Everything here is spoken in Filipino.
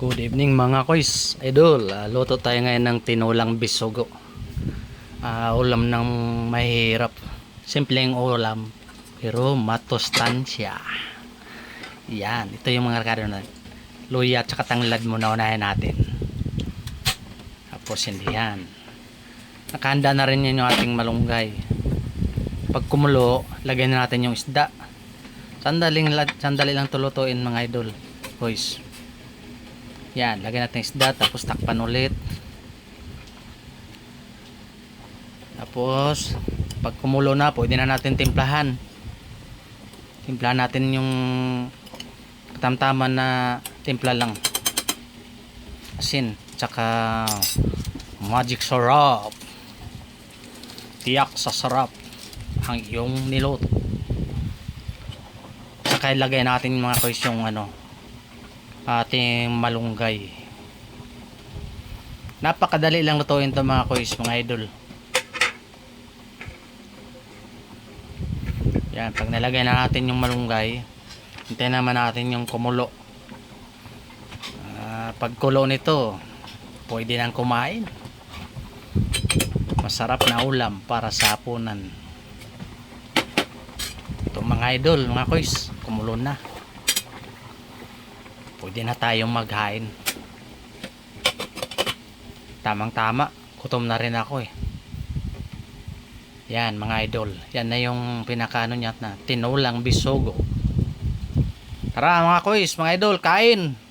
Good evening mga kois. Idol, ah, luto tayo ngayon ng tinulang bisugo. Ah, ulam ng mahirap. Simpleng ulam, pero matustansya. Yan, ito yung mga rekado na. Luya at saka tanglad muna unahin natin. Tapos hindi yan. Nakahanda na rin yan yung ating malunggay. Pag kumulo, lagyan na natin yung isda. Sandaling, sandali lang tulutuin mga idol. Boys. Yan, lagyan natin isda tapos takpan ulit. Tapos pag kumulo na, pwede na natin timplahan. Timplahan natin yung tamtaman na timpla lang. Asin, tsaka magic syrup. Tiyak sa sarap ang iyong niluto. Tsaka ilagay natin mga kois yung ano, ating malunggay. Napakadali lang lutuin to mga kois mga idol. Yan pag nalagay na natin yung malunggay hintayin naman natin yung kumulo. Ah, pag kulo nito pwede nang kumain. Masarap na ulam para sa hapunan. Ito mga idol mga kois kumulo na pwede na tayong maghain. Tamang tama gutom na rin ako eh. Yan mga idol. Yan na yung pinakaano niya na tinulang bisogo. Tara mga kois mga idol kain